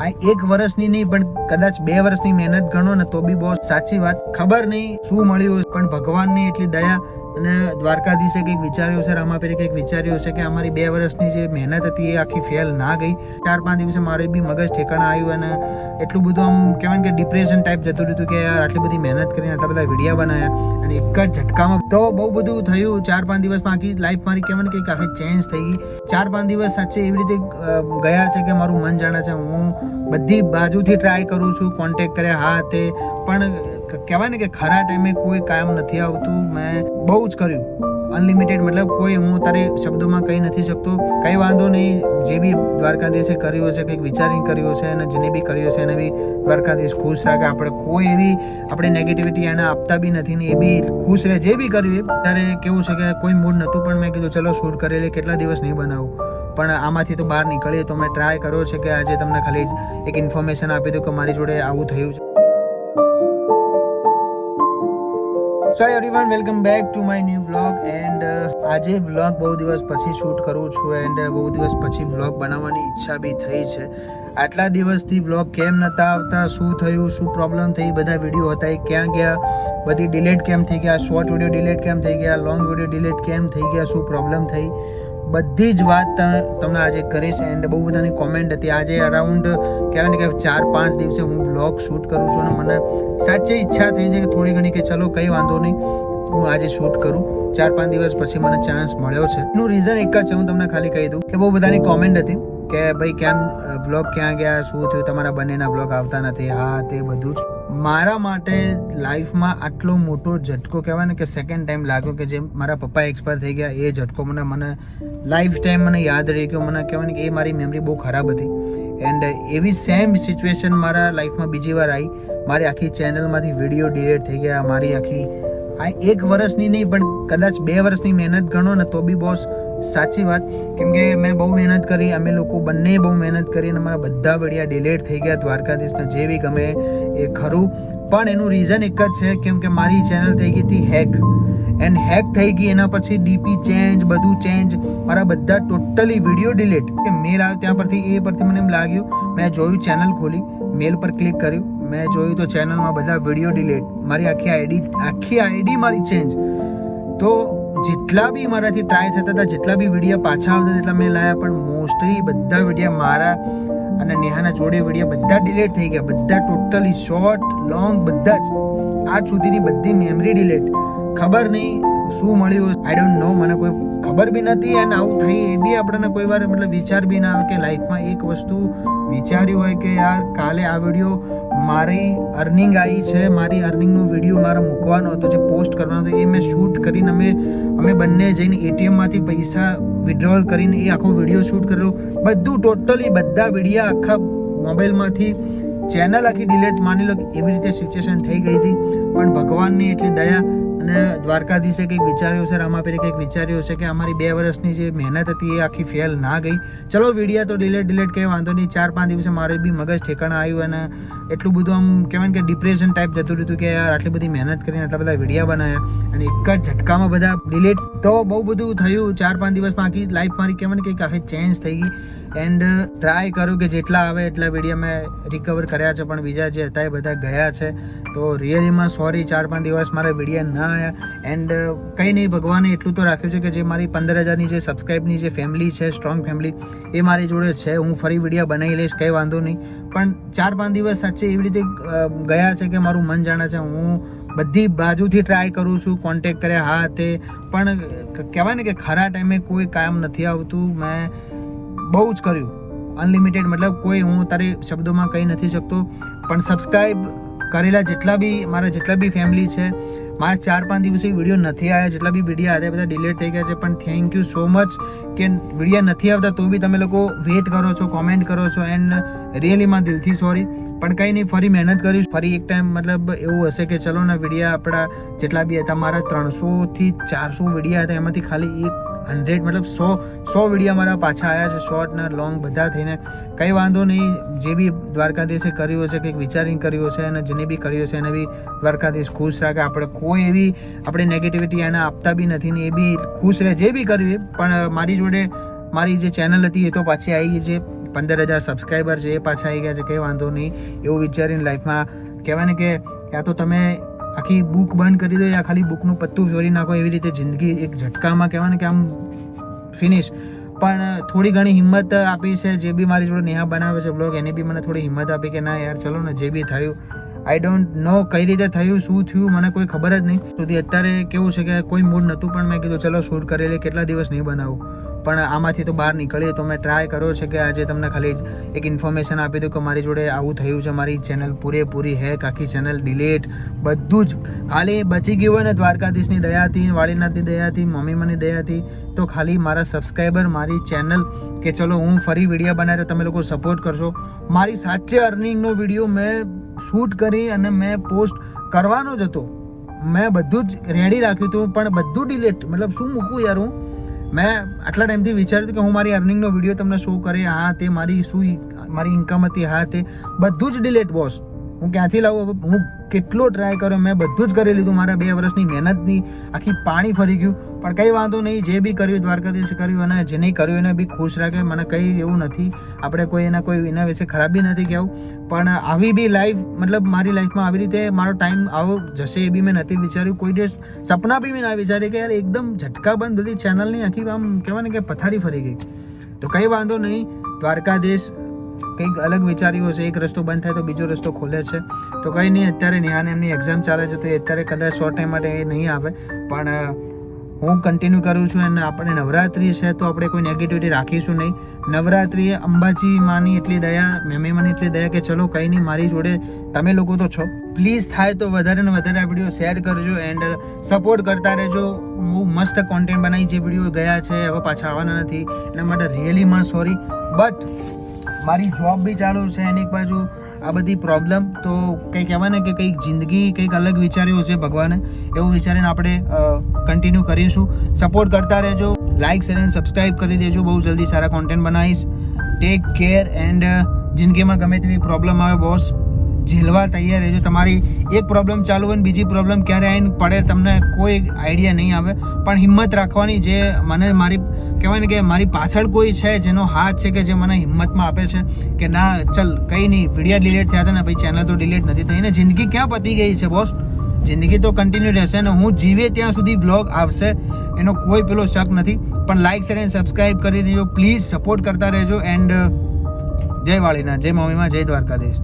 આ એક વર્ષની નહીં, પણ કદાચ બે વર્ષની મહેનત ગણો ને તો બી બહુ સાચી વાત. ખબર નહીં શું મળ્યું, પણ ભગવાનની એટલી દયા અને દ્વારકાધીશે કંઈક વિચાર્યું છે રામાપીરે કંઈક વિચાર્યું છે કે અમારી બે વર્ષની જે મહેનત હતી એ આખી ફેલ ના ગઈ. ચાર પાંચ દિવસે મારે બી મગજ ઠેકાણા આવ્યું અને એટલું બધું આમ કહેવાય કે ડિપ્રેશન ટાઈપ જતું રહ્યું કે યાર, આટલી બધી મહેનત કરીને આટલા બધા વિડીયા બનાવ્યા અને એક જ ઝટકામાં. તો બહુ બધું થયું, ચાર પાંચ દિવસ બાકી લાઈફ મારી કહેવાય કંઈક આખી ચેન્જ થઈ ગઈ. ચાર પાંચ દિવસ સાચે એવી રીતે ગયા છે કે મારું મન જાણે છે હું બધી બાજુથી ટ્રાય કરું છું કોન્ટેક્ટ કર્યા, હા, તે. પણ કહેવાય ને કે ખરા ટાઈમે કોઈ કામ નથી આવતું. મેં બહુ જ કર્યું. અનલિમિટેડ મતલબ કોઈ હું તારે શબ્દોમાં કહી નથી શકતો. કંઈ વાંધો નહીં, જે બી દ્વારકાધીશે કર્યું છે કંઈક વિચારીને કર્યું છે અને જેને બી કર્યું છે એને બી દ્વારકાધીશ ખુશ રાખે. આપણે કોઈ એવી આપણે નેગેટિવિટી એને આપતા બી નથી ને એ બી ખુશ રહે. જે બી કર્યું એ. ત્યારે કેવું છે કે કોઈ મૂડ નહોતું, પણ મેં કીધું, ચલો શૂટ કરેલી કેટલા દિવસ નહીં બનાવું. પણ આમાંથી તો બહાર નીકળીએ તો મેં ટ્રાય કર્યો છે કે આજે તમને ખાલી એક ઇન્ફોર્મેશન આપી દઉં કે મારી જોડે આવું થયું છે. So everyone welcome back to my new vlog and આજે વ્લોગ બહુ દિવસ પછી શૂટ કરું છું એન્ડ બહુ દિવસ પછી વ્લોગ બનાવવાની ઈચ્છા બી થઈ છે. આટલા દિવસથી વ્લોગ કેમ નહોતા આવતા, શું થયું, શું પ્રોબ્લેમ થઈ, બધા વીડિયો હતા. એ ક્યાં ગયા, બધી ડિલેટ કેમ થઈ ગયા શોર્ટ વીડિયો ડિલેટ કેમ થઈ ગયા લોંગ વીડિયો ડિલેટ કેમ થઈ ગયા, શું પ્રોબ્લેમ થઈ. બધી જ વાત તમને આજે કરીશ એન્ડ બહુ બધાની કોમેન્ટ હતી. આજે અરાઉન્ડ કહેવાય ને કે ચાર પાંચ દિવસે હું બ્લોગ શૂટ કરું છું અને મને સાચે ઈચ્છા થઈ છે કે થોડી ઘણી કે ચલો કંઈ વાંધો નહીં, હું આજે શૂટ કરું. ચાર પાંચ દિવસ પછી મને ચાન્સ મળ્યો છે. એનું રીઝન એક જ છે, હું તમને ખાલી કહી દઉં કે બહુ બધાની કોમેન્ટ હતી કે ભાઈ કેમ વ્લોગ ક્યાં ગયા, શું થયું, તમારા બંનેના વ્લોગ આવતા નથી, હા, તે બધું જ. મારા માટે લાઈફમાં આટલો મોટો ઝટકો કહેવાય ને કે સેકન્ડ ટાઈમ લાગ્યો કે જે મારા પપ્પા એક્સપાયર થઈ ગયા, એ ઝટકો મને મને લાઈફ ટાઈમ મને યાદ રહી ગયો. મને કહેવાય ને કે એ મારી મેમરી બહુ ખરાબ હતી. એન્ડ એવી સેમ સિચ્યુએશન મારા લાઈફમાં બીજી વાર આવી. મારી આખી ચેનલમાંથી વીડિયો ડિલેટ થઈ ગયા. મારી આખી, આ એક વર્ષની નહીં, પણ કદાચ બે વર્ષની મહેનત ગણો ને તો બી બોસ સાચી વાત. કેમ કે મેં બહુ મહેનત કરી, અમે લોકો બંને બહુ મહેનત કરી અને અમારા બધા વડિયા ડિલેટ થઈ ગયા દ્વારકાધીશને, જે બી ગમે એ ખરું. પણ એનું રીઝન એક જ છે, કેમ કે મારી ચેનલ થઈ ગઈ હતી હેક એન્ડ હેક થઈ ગઈ, એના પછી ડીપી ચેન્જ બધું ચેન્જ મારા બધા ટોટલી વીડિયો ડિલેટ કે મેલ આવ્યો ત્યાં પરથી, એ પરથી મને એમ લાગ્યું, મેં જોયું ચેનલ ખોલી મેલ પર ક્લિક કર્યું. મેં જોયું તો ચેનલમાં બધા વીડિયો ડિલેટ મારી આખી આઈડી આખી આઈડી મારી ચેન્જ તો જેટલા બી મારાથી ટ્રાય થતા હતા, જેટલા બી વિડીયા પાછા આવતા તેટલા મેં લાયા, પણ મોસ્ટલી બધા વિડીયા મારા અને નેહાના જોડે વિડીયા બધા ડિલેટ થઈ ગયા. બધા ટોટલી શોર્ટ લોંગ બધા જ. આજ સુધીની બધી મેમરી ડિલેટ ખબર નહીં શું મળ્યું આઈ ડોન્ટ નો મને કોઈ ખબર બી નથી અને આવું થઈ એ બી આપણને કોઈ વાર મતલબ વિચાર બી ના આવે કે લાઈફમાં એક વસ્તુ વિચાર્યું હોય કે યાર કાલે આ વીડિયો મારી અર્નિંગ આવી છે, મારી અર્નિંગનો વીડિયો મારે મૂકવાનો હતો, જે પોસ્ટ કરવાનો હતો, એ મેં શૂટ કરીને અમે અમે બંને જઈને એટીએમમાંથી પૈસા વિડ્રોલ કરીને એ આખો વીડિયો શૂટ કરેલો. બધું ટોટલી બધા વિડીયા આખા મોબાઈલમાંથી ચેનલ આખી ડિલેટ માની લો એવી રીતે સિચ્યુએશન થઈ ગઈ હતી. પણ ભગવાનની એટલી દયા અને દ્વારકાધીશે કંઈક વિચાર્યું છે રામાપીરે કંઈક વિચાર્યું છે કે અમારી બે વર્ષની જે મહેનત હતી એ આખી ફેલ ના ગઈ. ચલો, વિડીયા તો ડિલેટ ડિલેટ કંઈ વાંધો નહીં. ચાર પાંચ દિવસે મારે બી મગજ ઠેકાણા આવ્યું અને એટલું બધું આમ કહેવાય કે ડિપ્રેશન ટાઈપ જતું રહ્યું કે યાર, આટલી બધી મહેનત કરીને આટલા બધા વિડીયા બનાવ્યા અને એક જ ઝટકામાં બધા ડિલેટ તો બહુ બધું થયું. ચાર પાંચ દિવસમાં આખી લાઈફ મારી કહેવાય ને કંઈક આખી ચેન્જ થઈ ગઈ. એન્ડ ટ્રાય કરું કે જેટલા આવે એટલા વીડિયો મેં રિકવર કર્યા છે. પણ બીજા જે હતા એ બધા ગયા છે. તો રિયલીમાં સોરી ચાર પાંચ દિવસ મારા વીડિયો ના આવ્યા. એન્ડ કંઈ નહીં, ભગવાને એટલું તો રાખ્યું છે કે જે મારી પંદર હજારની જે સબસ્ક્રાઈબની જે ફેમિલી છે સ્ટ્રોંગ ફેમિલી એ મારી જોડે છે. હું ફરી વીડિયો બનાવી લઈશ, કંઈ વાંધો નહીં. પણ ચાર પાંચ દિવસ સાચે એવી રીતે ગયા છે કે મારું મન જાણે છે. હું બધી બાજુથી ટ્રાય કરું છું કોન્ટેક કર્યા, હા, તે. પણ કહેવાય ને કે ખરા ટાઈમે કોઈ કામ નથી આવતું. મેં બહુ જ કર્યું. અનલિમિટેડ મતલબ કોઈ હું તારે શબ્દોમાં કહી નથી શકતો. પણ સબસ્ક્રાઈબ કરેલા જેટલા બી મારા જેટલા બી ફેમિલી છે, મારા ચાર પાંચ દિવસે વીડિયો નથી આવ્યા, જેટલા બી વીડિયો આવ્યા, બધા ડિલેટ થઈ ગયા છે. પણ થેન્ક યુ સો મચ કે વીડિયો નથી આવતા તો બી તમે લોકો વેઇટ કરો છો કોમેન્ટ કરો છો એન્ડ રિયલીમાં દિલથી સોરી પણ કંઈ નહીં, ફરી મહેનત કરીશ. ફરી એક ટાઈમ મતલબ એવું હશે કે ચલો ને વિડીયા આપણા જેટલા બી હતા, મારા ત્રણસોથી ચારસો વિડીયા હતા, એમાંથી ખાલી એક હંડ્રેડ મતલબ સો સો વીડિયો મારા પાછા આવ્યા છે શોર્ટ ને લોંગ બધા થઈને. કંઈ વાંધો નહીં, જે બી દ્વારકાધીશે કર્યું હશે, કંઈક વિચારીને કર્યું હશે અને જેને બી કર્યું હશે એને બી દ્વારકાધીશ ખુશ રાખે. આપણે કોઈ એવી, આપણે નેગેટિવિટી એને આપતા બી નથી ને એ બી ખુશ રહે, જે બી કર્યું પણ મારી જોડે મારી જે ચેનલ હતી એ તો પાછી આવી ગઈ છે. પંદર હજાર સબસ્ક્રાઈબર છે, એ પાછા આવી ગયા છે, કંઈ વાંધો નહીં. એવું વિચારીને લાઈફમાં કહેવાય ને કે, યા તો તમે આખી બુક બંધ કરી દો, યા ખાલી બુકનું પત્તું ફેરી નાખો એવી રીતે જિંદગી એક ઝટકામાં કહેવાય ને કે આમ ફિનિશ પણ થોડી ઘણી હિંમત આપી છે, જે બી મારી જોડે નેહા બનાવે છે બ્લોગ એની બી મને થોડી હિંમત આપી કે ના યાર, ચલો ને, જે બી થયું આઈ ડોન્ટ નો કઈ રીતે થયું, શું થયું, મને કોઈ ખબર જ નહીં. સુધી અત્યારે કેવું છે કે કોઈ મૂડ નહોતું, પણ મેં કીધું, ચલો, શૂટ કરેલી કેટલા દિવસ નહીં બનાવું. પણ આમાંથી તો બહાર નીકળીએ, તો મેં ટ્રાય કર્યો છે કે આજે તમને ખાલી એક ઇન્ફોર્મેશન આપી દઉં કે મારી જોડે આવું થયું છે, મારી ચેનલ પૂરેપૂરી હેક આખી ચેનલ ડિલીટ બધું જ. ખાલી બચી ગયું હોય ને દ્વારકાધીશની દયાથી, વાળીનાથની દયાથી મમ્મી મની દયાથી, તો ખાલી મારા સબસ્ક્રાઈબર મારી ચેનલ કે ચલો, હું ફરી વીડિયો બનાવ્યો તમે લોકો સપોર્ટ કરશો. મારી સાચે અર્નિંગનો વીડિયો મેં શૂટ કરી અને મેં પોસ્ટ કરવાનો જ હતો. મેં બધું જ રેડી રાખ્યું હતું, પણ બધું ડિલેટ મતલબ શું મૂકું યાર હું? મેં આટલા ટાઈમથી વિચાર્યું કે હું મારી અર્નિંગનો વીડિયો તમને શો કરે હા, તે મારી શું મારી ઇન્કમ હતી, હા, તે બધું જ ડિલેટ બોસ હું ક્યાંથી લાવું? હું કેટલો ટ્રાય કર્યો? મેં બધું જ કરી લીધું. મારા બે વર્ષની મહેનતની આખી પાણી ફરી ગયું. પણ કંઈ વાંધો નહીં, જે બી કર્યું, દ્વારકાધીશ કર્યું અને જે નહીં કર્યું એને બી ખુશ રાખે. મને કંઈ એવું નથી. આપણે કોઈ એના કોઈ એના વિશે ખરાબી નથી કહેવું. પણ આવી બી લાઈફ મતલબ મારી લાઈફમાં આવી રીતે મારો ટાઈમ આવો જશે એ બી મેં નથી વિચાર્યું. કોઈ દિવસ સપના બી મેં ના વિચાર્યું કે યાર, એકદમ ઝટકાબંધ બધી ચેનલની આખી આમ કહેવાય ને કે પથારી ફરી ગઈ. તો કંઈ વાંધો નહીં. દ્વારકાધીશ કંઈક અલગ વિચાર્યું હશે, એક રસ્તો બંધ થાય તો બીજો રસ્તો ખોલે છે. તો કંઈ નહીં, અત્યારે નેહાને એમની એક્ઝામ ચાલે છે, તો એ અત્યારે કદાચ શોર્ટ ટાઈમ માટે એ નહીં આવે. પણ હું કન્ટિન્યુ કરું છું અને આપણે નવરાત્રિ છે તો આપણે કોઈ નેગેટિવિટી રાખીશું નહીં. નવરાત્રિએ અંબાજી માની એટલી દયા, મેમી માની એટલી દયા કે ચલો કંઈ નહીં, મારી જોડે તમે લોકો તો છો. પ્લીઝ થાય તો વધારે ને વધારે આ વીડિયો શેર કરજો એન્ડ સપોર્ટ કરતા રહેજો. બહુ મસ્ત કોન્ટેન્ટ બનાવી જે વીડિયો ગયા છે, હવે પાછા આવવાના નથી. એના માટે રિયલીમાં સોરી બટ મારી જોબ બી ચાલુ છે, એની બાજુ આ બધી પ્રોબ્લેમ તો કંઈ કહેવાય ને કે કંઈક જિંદગી કંઈક અલગ વિચાર્યું છે ભગવાને, એવું વિચારીને આપણે કન્ટિન્યુ કરીશું. સપોર્ટ કરતા રહેજો. લાઇક શેર અને સબસ્ક્રાઈબ કરી દેજો. બહુ જલ્દી સારા કોન્ટેન્ટ બનાવીશ. ટેક કેર એન્ડ જિંદગીમાં ગમે તેવી પ્રોબ્લેમ આવે બોસ ઝેલવા તૈયાર રહેજો. તમારી એક પ્રોબ્લેમ ચાલુ હોય ને બીજી પ્રોબ્લેમ ક્યારે આવીને પડે, તમને કોઈ આઈડિયા નહીં આવે. પણ હિંમત રાખવાની જે મને મારી, કહેવાય ને કે મારી પાછળ કોઈ છે, જેનો હાથ છે કે જે મને હિંમતમાં આપે છે, કે ના, ચલ, કંઈ નહીં વિડીયા ડિલીટ થયા છે ને, ભાઈ ચેનલ તો ડિલીટ નથી થઈ ને, જિંદગી ક્યાં પતી ગઈ છે બોસ જિંદગી તો કન્ટિન્યુ રહેશે ને, હું જીવે ત્યાં સુધી બ્લોગ આવશે, એનો કોઈ પેલો શક નથી. પણ લાઈક શેર એન્ડ સબસ્ક્રાઈબ કરી દેજો. પ્લીઝ સપોર્ટ કરતા રહેજો. એન્ડ જય વાળીના જય મમ્મીમાં જય દ્વારકાધીશ.